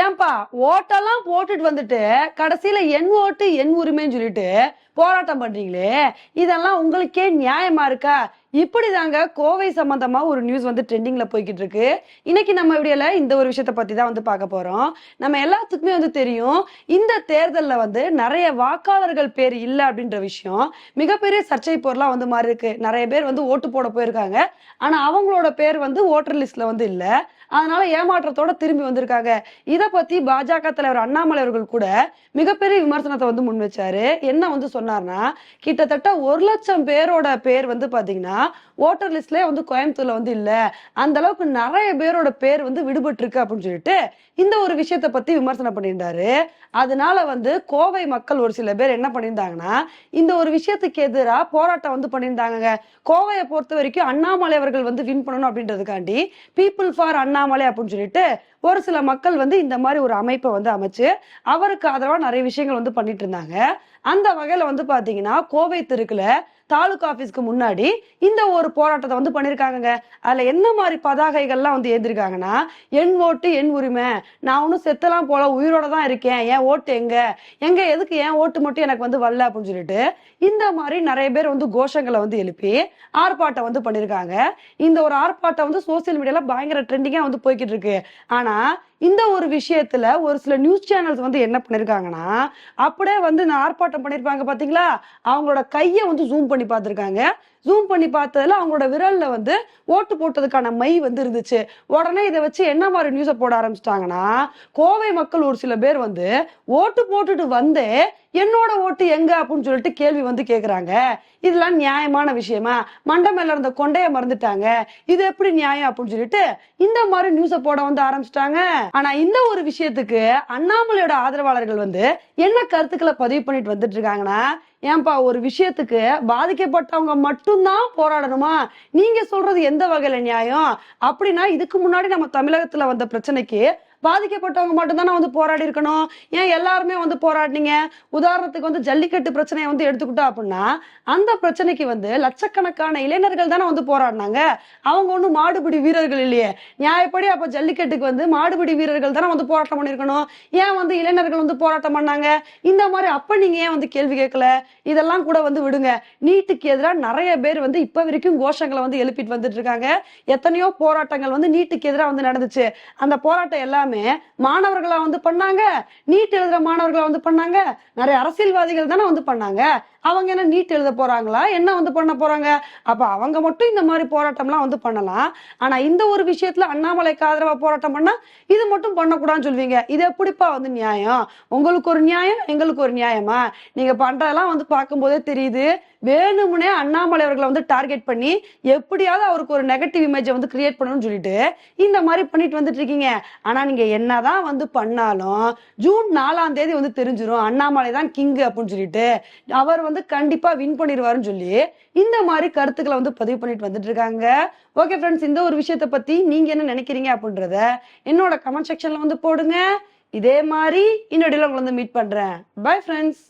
ஏன்பா ஓட்டெல்லாம் போட்டுட்டு வந்துட்டு கடைசியில என் ஓட்டு என் உரிமைன்னு சொல்லிட்டு போராட்டம் பண்றீங்களே. இதெல்லாம் உங்களுக்கே நியாயமா இருக்கா? இப்படி தாங்க கோவை சம்பந்தமா ஒரு நியூஸ் வந்து ட்ரெண்டிங்ல போய்கிட்டு இருக்கு இன்னைக்கு நம்ம வீடியோல இந்த ஒரு விஷயத்த பத்தி தான் வந்து பார்க்க போறோம். நம்ம எல்லாத்துக்குமே வந்து தெரியும் இந்த தேர்தலில் வந்து நிறைய வாக்காளர்கள் பேர் இல்லை அப்படின்ற விஷயம் மிகப்பெரிய சர்ச்சை பொருளாக வந்து மாறி இருக்கு நிறைய பேர் வந்து ஓட்டு போட போயிருக்காங்க. ஆனா அவங்களோட பேர் வந்து ஓட்டர் லிஸ்ட்ல வந்து இல்லை. அதனால ஏமாற்றத்தோட திரும்பி வந்திருக்காங்க. இதை பத்தி பாஜக தலைவர் அண்ணாமலை அவர்கள் கூட மிகப்பெரிய விமர்சனத்தை வந்து முன் வச்சாரு. என்ன வந்து சொன்னார்னா கிட்டத்தட்ட ஒரு லட்சம் பேரோட பேர் வந்து பாத்தீங்கன்னா ஓட்டர் லிஸ்ட்லயே வந்து கோயம்புத்தூர்ல வந்து இல்ல. அந்த அளவுக்கு நிறைய பேரோட பேர் வந்து விடுபட்டு இருக்கு அப்படின்னு சொல்லிட்டு இந்த ஒரு விஷயத்த பத்தி விமர்சனம் பண்ணியிருந்தாரு. அதனால வந்து கோவை மக்கள் ஒரு சில பேர் என்ன பண்ணியிருந்தாங்கன்னா இந்த ஒரு விஷயத்துக்கு எதிராக போராட்டம் வந்து பண்ணியிருந்தாங்க கோவையை பொறுத்த வரைக்கும் அண்ணாமலை அவர்கள் வந்து வின் பண்ணணும் அப்படின்றதுக்காண்டி பீப்புள் ஃபார் அண்ணா அண்ணாமலை அப்படின்னு சொல்லிட்டு ஒரு சில மக்கள் வந்து இந்த மாதிரி ஒரு அமைப்பை வந்து அமைச்சு அவருக்கு ஆதரவா நிறைய விஷயங்கள் வந்து பண்ணிட்டு இருந்தாங்க. அந்த வகையில வந்து பாத்தீங்கன்னா கோவை தெருக்குல தாலுகா ஆஃபீஸ்க்கு முன்னாடி இந்த ஒரு போராட்டத்தை வந்து பண்ணியிருக்காங்கங்க அதில் என்ன மாதிரி பதாகைகள்லாம் வந்து ஏந்திருக்காங்கன்னா என் ஓட்டு என் உரிமை. நான் ஒன்றும் செத்தெல்லாம் போல உயிரோட தான் இருக்கேன். என் ஓட்டு எங்க? எங்க எதுக்கு என் ஓட்டு மட்டும் எனக்கு வந்து வரல அப்படின்னு சொல்லிட்டு இந்த மாதிரி நிறைய பேர் வந்து கோஷங்களை வந்து எழுப்பி ஆர்ப்பாட்டம் வந்து பண்ணியிருக்காங்க இந்த ஒரு ஆர்ப்பாட்டம் வந்து சோசியல் மீடியால பயங்கர ட்ரெண்டிங்கா வந்து போய்கிட்டு இருக்கு. ஆனா இந்த ஒரு விஷயத்துல ஒரு சில நியூஸ் சேனல்ஸ் வந்து என்ன பண்ணிருக்காங்கன்னா அப்படியே வந்து இந்த ஆர்ப்பாட்டம் பண்ணிருப்பாங்க பாத்தீங்களா? அவங்களோட கையை வந்து ஜூம் பண்ணி பார்த்துருக்காங்க. ஜூம் பண்ணி பார்த்ததுல அவங்களோட விரல்ல வந்து ஓட்டு போட்டதுக்கான மை வந்து இருந்துச்சு. உடனே இதை வச்சு என்ன மாதிரி நியூஸை போட ஆரம்பிச்சிட்டாங்கன்னா கோவை மக்கள் ஒரு சில பேர் வந்து ஓட்டு போட்டுட்டு வந்தே என்னோட ஓட்டு எங்க? அப்படின்னு சொல்லிட்டு கேள்வி வந்து கேக்குறாங்க. இதெல்லாம் நியாயமான விஷயமா? மண்டை மேல இருந்த கொண்டைய மறந்துட்டாங்க. இது எப்படி நியாயம் அப்படின்னு சொல்லிட்டு இந்த மாதிரி நியூஸை போட வந்து ஆரம்பிச்சிட்டாங்க. ஆனா இந்த ஒரு விஷயத்துக்கு அண்ணாமலையோட ஆதரவாளர்கள் வந்து என்ன கருத்துக்களை பதிவு பண்ணிட்டு வந்துட்டு இருக்காங்கன்னா ஏன்பா ஒரு விஷயத்துக்கு பாதிக்கப்பட்டவங்க மட்டும்தான் போராடணுமா? நீங்க சொல்றது எந்த வகையில நியாயம்? அப்படின்னா இதுக்கு முன்னாடி நம்ம தமிழகத்துல வந்த பிரச்சனைக்கு பாதிக்கப்பட்டவங்க மட்டும்தானே வந்து போராடி இருக்கணும். ஏன் எல்லாருமே வந்து போராடினீங்க? உதாரணத்துக்கு வந்து ஜல்லிக்கட்டு பிரச்சனையை வந்து எடுத்துக்கிட்டோம் அப்படின்னா அந்த பிரச்சனைக்கு வந்து லட்சக்கணக்கான இளைஞர்கள் தானே வந்து போராடினாங்க. அவங்க ஒன்றும் மாடுபிடி வீரர்கள் இல்லையே. நியாயப்படி அப்போ ஜல்லிக்கட்டுக்கு வந்து மாடுபிடி வீரர்கள் தானே வந்து போராட்டம் பண்ணியிருக்கணும். ஏன் வந்து இளைஞர்கள் வந்து போராட்டம் பண்ணாங்க? இந்த மாதிரி அப்போ நீங்கள் ஏன் வந்து கேள்வி கேட்கல? இதெல்லாம் கூட வந்து விடுங்க. நீட்டுக்கு எதிராக நிறைய பேர் வந்து இப்போ வரைக்கும் கோஷங்களை வந்து எழுப்பிட்டு வந்துட்டு இருக்காங்க. எத்தனையோ போராட்டங்கள் வந்து நீட்டுக்கு எதிராக வந்து நடந்துச்சு. அந்த போராட்டம் எல்லாமே மாணவர்களா வந்து பண்ணாங்க? நீட் எழுதுற மாணவர்களா வந்து பண்ணாங்க? நிறைய அரசியல்வாதிகள் தானே வந்து பண்ணாங்க? அவங்க என்ன நீட் எழுத போறாங்களா? என்ன வந்து பண்ண போறாங்க? அப்ப அவங்க மட்டும் இந்த மாதிரி போராட்டம்லாம் வந்து பண்ணலாம். ஆனா இந்த ஒரு விஷயத்துல அண்ணாமலைக்கு ஆதரவா போராட்டம் பண்ணா இது மட்டும் பண்ணக்கூடாதுன்னு சொல்வீங்க. இது எப்படிப்பா வந்து நியாயம்? உங்களுக்கு ஒரு நியாயம் எங்களுக்கு ஒரு நியாயமா? நீங்க பண்றதெல்லாம் வந்து பார்க்கும்போதே தெரியுது. வேணும்னே அண்ணாமலை அவர்களை வந்து டார்கெட் பண்ணி எப்படியாவது அவருக்கு ஒரு நெகட்டிவ் இமேஜை வந்து கிரியேட் பண்ணணும்னு சொல்லிட்டு இந்த மாதிரி பண்ணிட்டு வந்துட்டு இருக்கீங்க. ஆனா நீங்க என்னதான் வந்து பண்ணாலும் ஜூன் நாலாம் தேதி வந்து தெரிஞ்சிடும் அண்ணாமலை தான் கிங் அப்படின்னு சொல்லிட்டு அவர் வந்து வந்து கண்டிப்பா வின் பண்ணிடுவாருன்னு சொல்லி இந்த மாதிரி கருத்துக்களை வந்து பதிவு பண்ணிட்டு வந்துட்டு இருக்காங்க. ஓகே ஃப்ரெண்ட்ஸ் இந்த ஒரு விஷயத்த பத்தி நீங்க என்ன நினைக்கிறீங்க அப்படின்றத என்னோட கமெண்ட் செக்ஷன்ல வந்து போடுங்க. இதே மாதிரி இன்னொடையில உங்களை வந்து மீட் பண்றேன். Bye friends